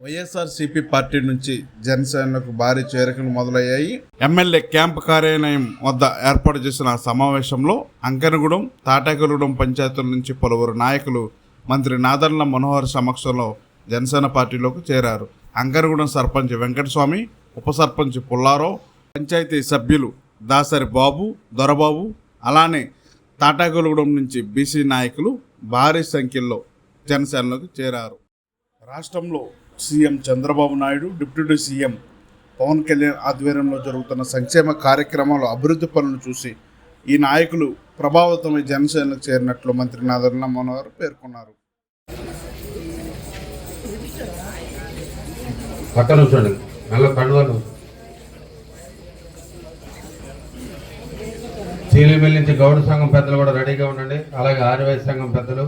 YSRCP party నుంచి జనసేనకు భారీ చేరికలు మొదలయ్యాయి. ఎమ్మెల్యే క్యాంపు కార్యాలయం వద్ద ఏర్పాటు చేసిన సమావేశంలో అంకనగూడెం తాటాకగూడెం పంచాయతీల నుంచి పలువురు నాయకులు మంత్రి నాదర్ల మనోహర్ సమక్షంలో జనసేన పార్టీలోకి చేరారు. అంకనగూడెం సర్పంచ్ వెంకటస్వామి ఉప సర్పంచ్ పుల్లారావు పంచాయతీ సభ్యులు దాసరి బాబు దొరబాబు అలానే తాటాగూడెం నుంచి బీసీ నాయకులు భారీ సంఖ్యలో జనసేనలోకి చేరారు. రాష్ట్రంలో CM Chandrababu Naidu deputy CM Pawan Kalyan ఆధ్వర్యంలో జరుగుతున్న సంక్షేమ కార్యక్రమాలు అభివృద్ధి పనులను చూసి ఈ నాయకులు ప్రభావితమై జనసేనకు చేరినట్లు మంత్రి నాదర్ల మనోహర్ పేర్కొన్నారు. పక్కన కండువాలు చీలిమిల్ నుంచి గౌడ సంఘం పెద్దలు కూడా రెడీగా ఉండండి. అలాగే ఆర్యవైశ్య సంఘం పెద్దలు.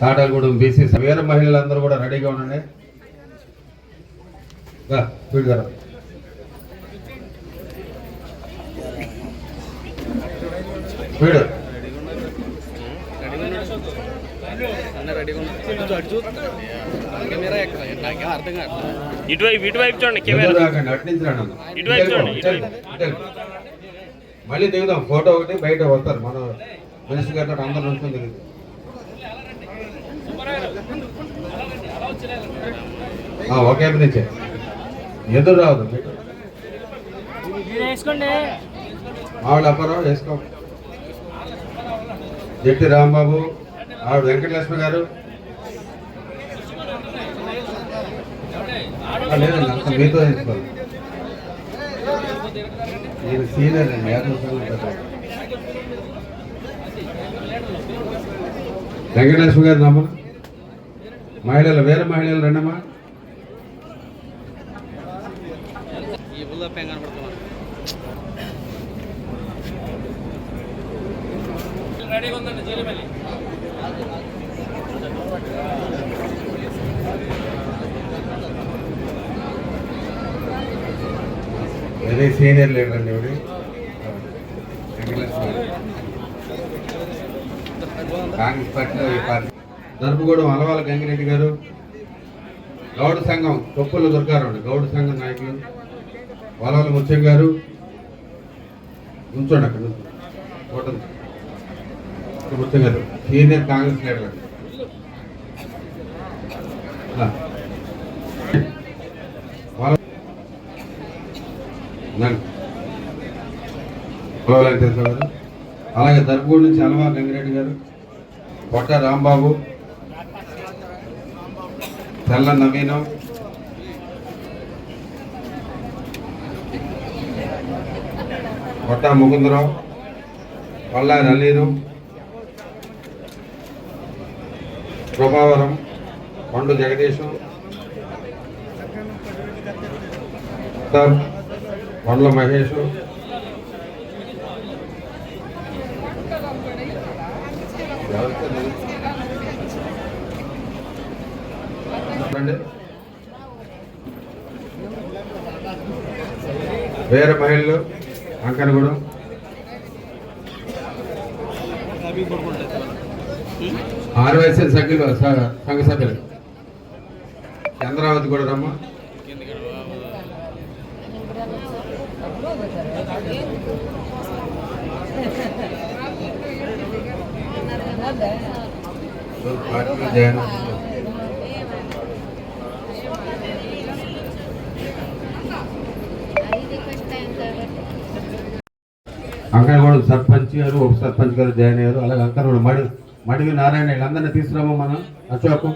తాటాలగూడెం బీసీ వీర మహిళలందరూ కూడా రెడీగా ఉండండి రా, స్పీడ్గా రా. స్పీడ్ ఇటువైపు ఇటువైపు చూడండి కెమెరా. ఇటువైపు చూడండి. మళ్ళీ దిగుదాం ఫోటో ఒకటి బయట వస్తారు మన మినిస్టర్ గారు అందరు నుంచి దిగుతాం నుంచే ఎదురు వేసుకోండి. ఆవిడ అప్పారావు వేసుకో. జట్టి రాంబాబు ఆవిడ వెంకటలక్ష్మి గారు. లేదండి అంత మీతో తీసుకోవాలి నేను సీనియర్ అండి. వెంకటలక్ష్మి గారు నమ్మ మహిళలు వేరే మహిళలు రండమ్మా. అదే సీనియర్ లీడర్ అండి ఇవిడి. కాంగ్రెస్ పార్టీలో ఈ పార్టీ దర్పగూడెం అలవాల గంగిరెడ్డి గారు. గౌడ సంఘం తొక్కుల దుర్గారావు గౌడ సంఘం నాయకులు వలవల ముత్యం గారు. ఉంచండి అక్కడ ముత్యం గారు. సీనియర్ కాంగ్రెస్ లీడర్ గారు అలాగే దర్పగూడ నుంచి అలవా గంగిరెడ్డి గారు. పొట్ట రాంబాబు. తెల్ల నవీనం. కొట్ట ముకుందరావు. పల్లారి అలీరు ప్రభావరం. పండు జగదీశం. ఉత్తమ్, పండ్ల మహేష్. చెప్పండి. వేరే మహిళలు అంకనగూడెం ఆర్వైసీ సభ్యులు సంఘ సభ్యులు. చంద్రావతి కూడా రమ్మ. జాయిన్ అంకనగూడెం సర్పంచ్ గారు ఉప సర్పంచ్ గారు జాయిన్ అయ్యారు. అలాగే అంకనగూడెం మడి మడివి నారాయణ వీళ్ళందరినీ తీసుకురామా మనం? అశోక్?